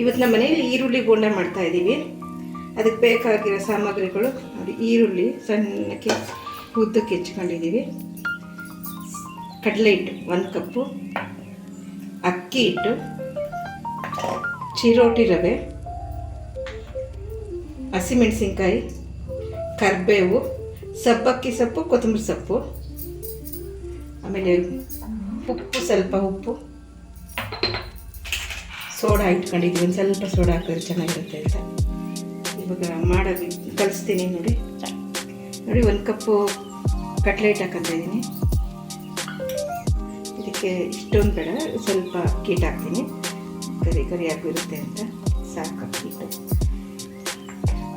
ಇವತ್ತು ನಮ್ಮ ಮನೆಯಲ್ಲಿ ಈರುಳ್ಳಿ ಬೋಂಡೆ ಮಾಡ್ತಾ ಇದ್ದೀವಿ. ಅದಕ್ಕೆ ಬೇಕಾಗಿರೋ ಸಾಮಗ್ರಿಗಳು ನೋಡಿ, ಈರುಳ್ಳಿ ಸಣ್ಣಕ್ಕೆ ಉದ್ದಕ್ಕೆ ಹೆಚ್ಕೊಂಡಿದ್ದೀವಿ. ಕಡಲೆ ಹಿಟ್ಟು ಒಂದು ಕಪ್ಪು, ಅಕ್ಕಿ ಹಿಟ್ಟು, ಚಿರೋಟಿ ರವೆ, ಹಸಿಮೆಣಸಿನ್ಕಾಯಿ, ಕರಿಬೇವು, ಸಬ್ಬಕ್ಕಿ ಸೊಪ್ಪು, ಕೊತ್ತಂಬರಿ ಸೊಪ್ಪು, ಆಮೇಲೆ ಉಪ್ಪು, ಸ್ವಲ್ಪ ಉಪ್ಪು. ಸೋಡಾ ಇಟ್ಕೊಂಡಿದ್ವಿ, ಒಂದು ಸ್ವಲ್ಪ ಸೋಡಾ ಹಾಕಿದ್ರೆ ಚೆನ್ನಾಗಿರುತ್ತೆ ಅಂತ. ಇವಾಗ ಮಾಡೋದು, ಕಲಿಸ್ತೀನಿ ನೋಡಿ. ನೋಡಿ, ಒಂದು ಕಪ್ಪು ಕಟ್ಲೆಟ್ ಹಾಕಂತ ಇದ್ದೀನಿ. ಇದಕ್ಕೆ ಇಷ್ಟೊಂದು ಬೇಡ, ಸ್ವಲ್ಪ ಕೀಟ ಹಾಕ್ತೀನಿ. ಕರಿ ಕರಿ ಆಗಿರುತ್ತೆ ಅಂತ. ಸಾಕು ಕೀಟು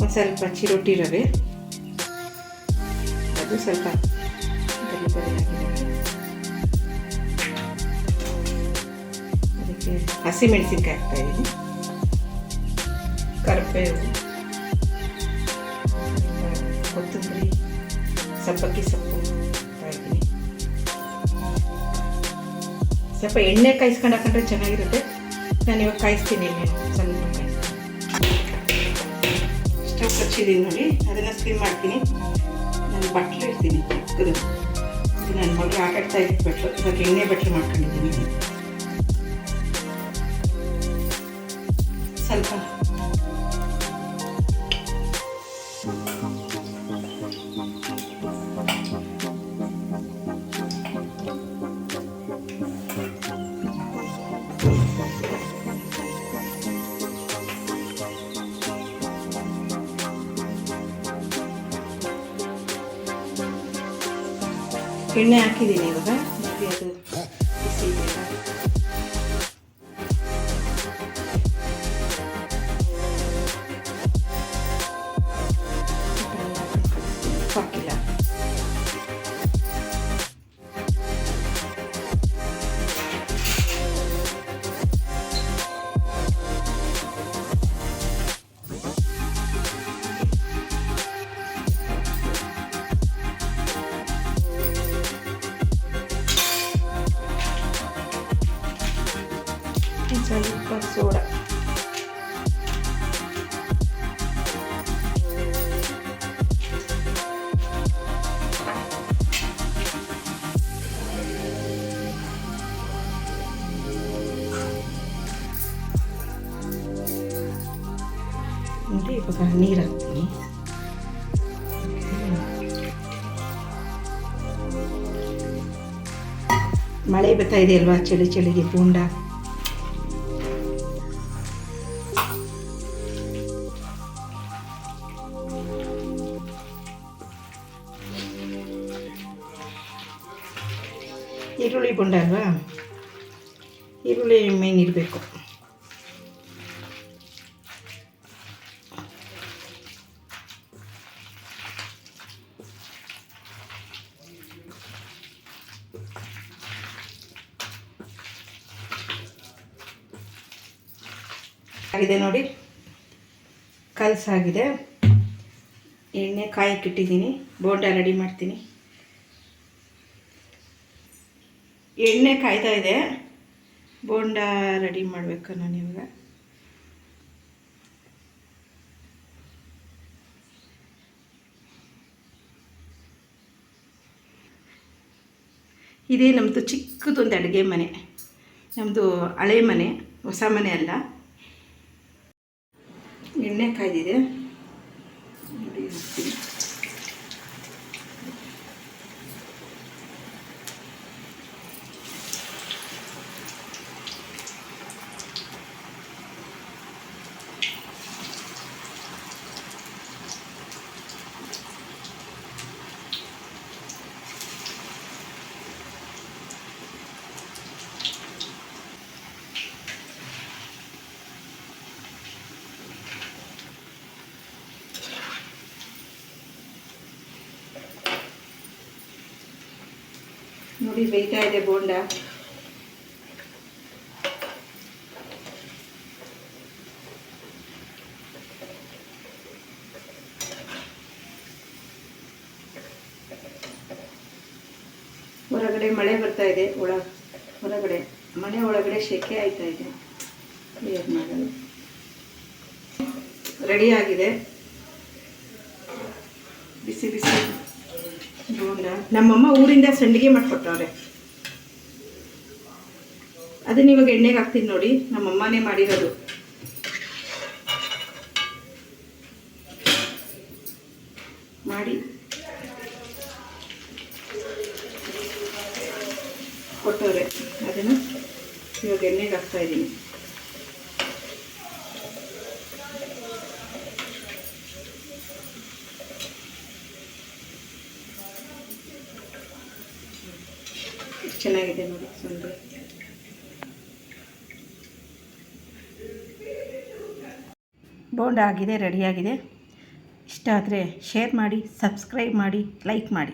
ಒಂದು ಸ್ವಲ್ಪ ಚಿರೋಟಿ ರವೆ. ಅದು ಸ್ವಲ್ಪ ಕರಿ ಕರಿ ಹಸಿಮೆಣಸಿನ್ಕಾಯಿ ಹಾಕ್ತಾ ಇದ್ದೀನಿ ಕರಿಬೇವು, ಕೊತ್ತಂಬರಿ, ಸಬ್ಬಕ್ಕಿ ಸೊಪ್ಪು ಹಾಕ್ತಾ ಸ್ವಲ್ಪ ಎಣ್ಣೆ ಕಾಯಿಸ್ಕೊಂಡು ಹಾಕೊಂಡ್ರೆ ಚೆನ್ನಾಗಿರುತ್ತೆ. ನಾನು ಇವಾಗ ಕಾಯಿಸ್ತೀನಿ ಎಣ್ಣೆ. ಸ್ವಲ್ಪ ಹಚ್ಚಿದ್ದೀನಿ ನೋಡಿ, ಅದನ್ನು ಸ್ಟಿಮ್ ಮಾಡ್ತೀನಿ. ನಾನು ಬಟ್ಲು ಇಡ್ತೀನಿ, ಚಿಕ್ಕದು. ನನ್ನ ಮಗಳು ಆಟಾಡ್ತಾ ಇದ್ದು ಬಟ್ಲು ಇವಾಗ ಎಣ್ಣೆ ಬಟ್ಲು ಮಾಡ್ಕೊಂಡಿದ್ದೀನಿ. ಸ್ವಲ್ಪ ಎಣ್ಣೆ ಹಾಕಿದ್ದೀನಿ ಇವಾಗ ಸ್ವಲ್ಪ ಸೋಡಾ ಇವಾಗ ನೀರು ಹಾಕ್ತೀನಿ ಮಳೆ ಬರ್ತಾ ಇದೆ ಅಲ್ವಾ ಚಳಿ ಚಳಿಗೆ ಬೋಂಡ ಈರುಳ್ಳಿ ಬೊಂಡ ಅಲ್ವಾ ಈರುಳ್ಳಿ ಮೇನ್ ಇರಬೇಕು. ಆಗಿದೆ ನೋಡಿ. ಕಲಸಾಗಿದೆ. ಎಣ್ಣೆ ಕಾಯಕ್ಕಿಟ್ಟಿದ್ದೀನಿ ಬೋಂಡ ರೆಡಿ ಮಾಡ್ತೀನಿ. ಎಣ್ಣೆ ಕಾಯ್ತಾ ಇದೆ. ಬೋಂಡ ರೆಡಿ ಮಾಡಬೇಕು ನಾನು ಇವಾಗ ಇದೇ ನಮ್ಮದು ಚಿಕ್ಕದೊಂದು ಅಡುಗೆ ಮನೆ. ನಮ್ಮದು ಹಳೆ ಮನೆ, ಹೊಸ ಮನೆ ಅಲ್ಲ. ಎಣ್ಣೆ ಕಾಯ್ದಿದೆ. ನೋಡಿ ನೋಡಿ ಬೇಯ್ತಾ ಇದೆ ಬೋಂಡ. ಹೊರಗಡೆ ಮಳೆ ಬರ್ತಾ ಇದೆ, ಒಳ ಹೊರಗಡೆ, ಮನೆ ಒಳಗಡೆ ಶೆಕೆ ಆಯ್ತಾ ಇದೆ. ಏನು ಮಾಡಲು. ರೆಡಿ ಆಗಿದೆ. ಬಿಸಿ ಬಿಸಿ. ನಮ್ಮಮ್ಮ ಊರಿಂದ ಸಂಡಿಗೆ ಮಾಡಿಕೊಟ್ಟವ್ರೆ. ಅದನ್ನ ಇವಾಗ ಎಣ್ಣೆಗೆ ಹಾಕ್ತೀನಿ ನೋಡಿ, ನಮ್ಮಮ್ಮನೇ ಮಾಡಿರೋದು. ಮಾಡಿ. ಕೊಟ್ಟವ್ರೆ. ಅದನ್ನು ಇವಾಗ ಎಣ್ಣೆಗೆ ಹಾಕ್ತಾ ಇದ್ದೀನಿ ಚೆನ್ನಾಗಿದೆ ನೋಡಿ ಸುಂದರ. ಬೋಂಡ ಆಗಿದೆ ರೆಡಿಯಾಗಿದೆ ಇಷ್ಟ ಆದರೆ ಶೇರ್ ಮಾಡಿ ಸಬ್ಸ್ಕ್ರೈಬ್ ಮಾಡಿ ಲೈಕ್ ಮಾಡಿ.